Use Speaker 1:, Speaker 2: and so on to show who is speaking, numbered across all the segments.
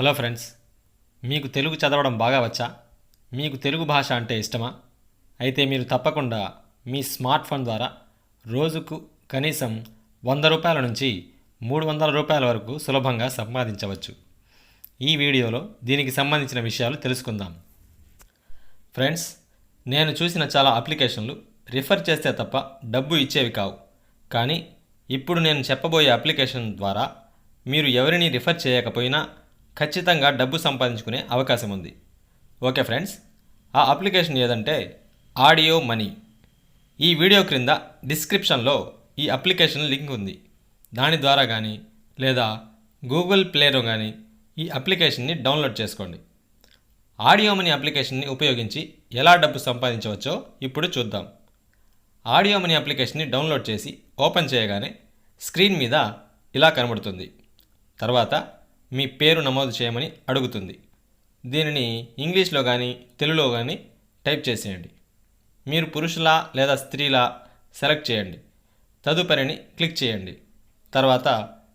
Speaker 1: Hello friends మీకు తెలుగు చదవడం బాగా వచ్చా? మీకు తెలుగు భాష అంటే ఇష్టమా? అయితే మీరు తప్పకుండా మీ స్మార్ట్ ఫోన్ ద్వారా రోజుకు కనీసం వంద రూపాయల నుంచి మూడు వందల రూపాయల వరకు సులభంగా సంపాదించవచ్చు. ఈ వీడియోలో దీనికి సంబంధించిన విషయాలు తెలుసుకుందాం. ఫ్రెండ్స్ నేను చూసిన చాలా అప్లికేషన్లు రిఫర్ చేస్తే తప్ప డబ్బు ఇచ్చేవి కావు. కానీ ఇప్పుడు నేను చెప్పబోయే అప్లికేషన్ ద్వారా మీరు ఎవరిని రిఫర్ చేయకపోయినా ఖచ్చితంగా డబ్బు సంపాదించుకునే అవకాశం ఉంది. ఓకే ఫ్రెండ్స్ ఆ అప్లికేషన్ ఏదంటే ఆడియో మనీ. ఈ వీడియో క్రింద డిస్క్రిప్షన్లో ఈ అప్లికేషన్ లింక్ ఉంది. దాని ద్వారా కానీ లేదా గూగుల్ ప్లేలో కానీ ఈ అప్లికేషన్ని డౌన్లోడ్ చేసుకోండి. ఆడియో మనీ అప్లికేషన్ని ఉపయోగించి ఎలా డబ్బు సంపాదించవచ్చో ఇప్పుడు చూద్దాం. ఆడియో మనీ అప్లికేషన్ని డౌన్లోడ్ చేసి ఓపెన్ చేయగానే స్క్రీన్ మీద ఇలా కనబడుతుంది. తర్వాత మీ పేరు నమోదు చేయమని అడుగుతుంది. దీనిని ఇంగ్లీష్లో కానీ తెలుగులో కానీ టైప్ చేసేయండి. మీరు పురుషులా లేదా స్త్రీలా సెలెక్ట్ చేయండి. తదుపరిని క్లిక్ చేయండి. తర్వాత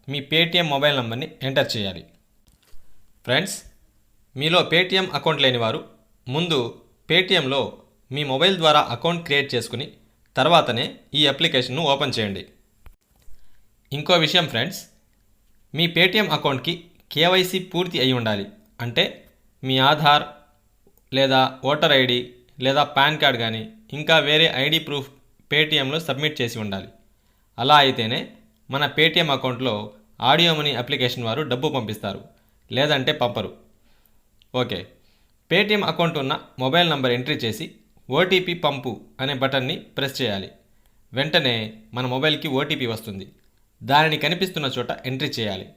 Speaker 1: మీ పేటిఎం మొబైల్ నంబర్ని ఎంటర్ చేయాలి. ఫ్రెండ్స్ మీలో పేటిఎం అకౌంట్ లేని వారు ముందు పేటిఎంలో మీ మొబైల్ ద్వారా అకౌంట్ క్రియేట్ చేసుకుని తర్వాతనే ఈ అప్లికేషన్ను ఓపెన్ చేయండి. ఇంకో విషయం ఫ్రెండ్స్ మీ పేటిఎం అకౌంట్కి కేవైసీ పూర్తి అయి ఉండాలి. అంటే మీ ఆధార్ లేదా ఓటర్ ఐడి లేదా పాన్ కార్డ్ కానీ ఇంకా వేరే ఐడి ప్రూఫ్ పేటిఎంలో సబ్మిట్ చేసి ఉండాలి. అలా అయితేనే మన పేటిఎం అకౌంట్లో ఆడియో మనీ అప్లికేషన్ వారు డబ్బు పంపిస్తారు. లేదంటే పంపరు. ఓకే. పేటిఎం అకౌంట్ ఉన్న మొబైల్ నంబర్ ఎంట్రీ చేసి ఓటీపీ పంపు అనే బటన్ని ప్రెస్ చేయాలి. వెంటనే మన మొబైల్కి ఓటీపీ వస్తుంది. దానిని కనిపిస్తున్న చోట ఎంట్రీ చేయాలి.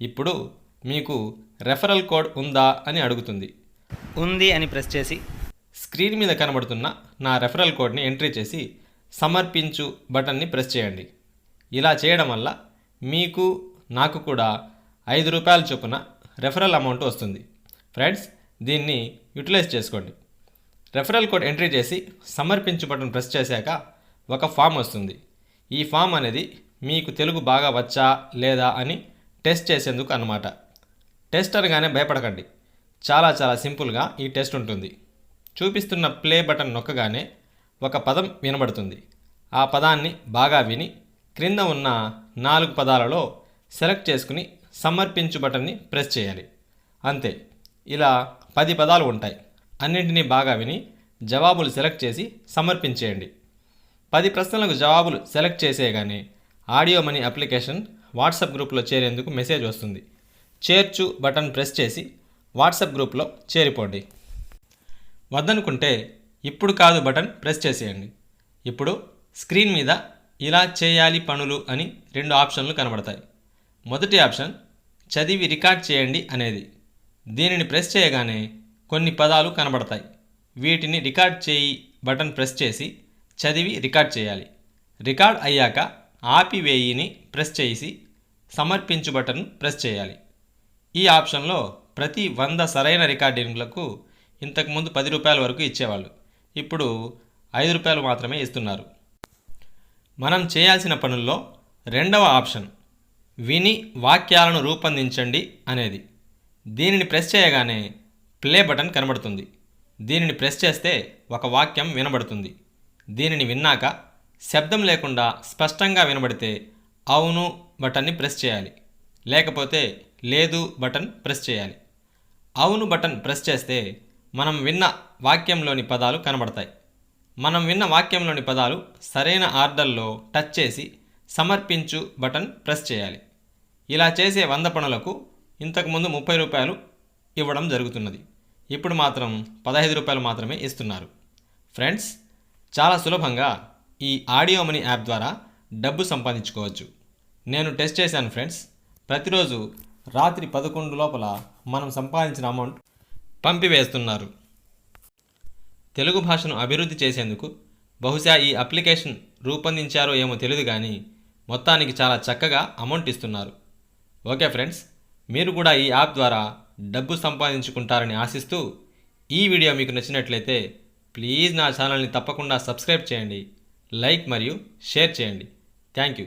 Speaker 1: ఇప్పుడు మీకు రెఫరల్ కోడ్ ఉందా అని అడుగుతుంది. ఉంది అని ప్రెస్ చేసి. స్క్రీన్ మీద కనబడుతున్న నా రెఫరల్ కోడ్ని ఎంట్రీ చేసి సమర్పించు బటన్ని ప్రెస్ చేయండి. ఇలా చేయడం వల్ల మీకు నాకు కూడా ఐదు రూపాయల చొప్పున రెఫరల్ అమౌంట్ వస్తుంది. ఫ్రెండ్స్ దీన్ని యూటిలైజ్ చేసుకోండి. రెఫరల్ కోడ్ ఎంట్రీ చేసి సమర్పించు బటన్ ప్రెస్ చేశాక ఒక ఫామ్ వస్తుంది. ఈ ఫామ్ అనేది మీకు తెలుగు బాగా వచ్చా లేదా అని టెస్ట్ చేసేందుకు అన్నమాట. టెస్ట్ అనగానే భయపడకండి. చాలా చాలా సింపుల్గా ఈ టెస్ట్ ఉంటుంది. చూపిస్తున్న ప్లే బటన్ నొక్కగానే ఒక పదం వినబడుతుంది. ఆ పదాన్ని బాగా విని క్రింద ఉన్న నాలుగు పదాలలో సెలెక్ట్ చేసుకుని సమర్పించు బటన్ని ప్రెస్ చేయాలి. అంతే. ఇలా పది పదాలు ఉంటాయి. అన్నింటినీ బాగా విని జవాబులు సెలెక్ట్ చేసి సమర్పించేయండి. పది ప్రశ్నలకు జవాబులు సెలెక్ట్ చేసేయగానే ఆడియో మనీ అప్లికేషన్ వాట్సాప్ గ్రూప్లో చేరేందుకు మెసేజ్ వస్తుంది. చేర్చు బటన్ ప్రెస్ చేసి వాట్సాప్ గ్రూప్లో చేరిపోండి. వద్దనుకుంటే ఇప్పుడు కాదు బటన్ ప్రెస్ చేసేయండి. ఇప్పుడు స్క్రీన్ మీద ఇలా చేయాలి పనులు అని రెండు ఆప్షన్లు కనబడతాయి. మొదటి ఆప్షన్ చదివి రికార్డ్ చేయండి అనేది. దీనిని ప్రెస్ చేయగానే కొన్ని పదాలు కనబడతాయి. వీటిని రికార్డ్ చేయి బటన్ ప్రెస్ చేసి చదివి రికార్డ్ చేయాలి. రికార్డ్ అయ్యాక ఆపివేయిని ప్రెస్ చేసి సమర్పించు బటన్ ప్రెస్ చేయాలి. ఈ ఆప్షన్లో ప్రతి వంద సరైన రికార్డింగ్లకు ఇంతకుముందు పది రూపాయల వరకు ఇచ్చేవాళ్ళు. ఇప్పుడు ఐదు రూపాయలు మాత్రమే ఇస్తున్నారు. మనం చేయాల్సిన పనుల్లో రెండవ ఆప్షన్ విని వాక్యాలను రూపొందించండి అనేది. దీనిని ప్రెస్ చేయగానే ప్లే బటన్ కనబడుతుంది. దీనిని ప్రెస్ చేస్తే ఒక వాక్యం వినబడుతుంది. దీనిని విన్నాక శబ్దం లేకుండా స్పష్టంగా వినబడితే అవును బటన్ని ప్రెస్ చేయాలి. లేకపోతే లేదు బటన్ ప్రెస్ చేయాలి. అవును బటన్ ప్రెస్ చేస్తే మనం విన్న వాక్యంలోని పదాలు కనబడతాయి. మనం విన్న వాక్యంలోని పదాలు సరైన ఆర్డర్లో టచ్ చేసి సమర్పించు బటన్ ప్రెస్ చేయాలి. ఇలా చేసే వంద పనులకు ఇంతకుముందు ముప్పై రూపాయలు ఇవ్వడం జరుగుతున్నది. ఇప్పుడు మాత్రం పదహైదు రూపాయలు మాత్రమే ఇస్తున్నారు. ఫ్రెండ్స్ చాలా సులభంగా ఈ ఆడియో మనీ యాప్ ద్వారా డబ్బు సంపాదించుకోవచ్చు. నేను టెస్ట్ చేశాను ఫ్రెండ్స్. ప్రతిరోజు రాత్రి పదకొండు లోపల మనం సంపాదించిన అమౌంట్ పంపివేస్తున్నారు. తెలుగు భాషను అభివృద్ధి చేసేందుకు బహుశా ఈ అప్లికేషన్ రూపొందించారో ఏమో తెలియదు కానీ మొత్తానికి చాలా చక్కగా అమౌంట్ ఇస్తున్నారు. ఓకే ఫ్రెండ్స్ మీరు కూడా ఈ యాప్ ద్వారా డబ్బు సంపాదించుకుంటారని ఆశిస్తూ ఈ వీడియో మీకు నచ్చినట్లయితే ప్లీజ్ నా ఛానల్ని తప్పకుండా సబ్స్క్రైబ్ చేయండి లైక్ మరియు షేర్ చేయండి. Thank you.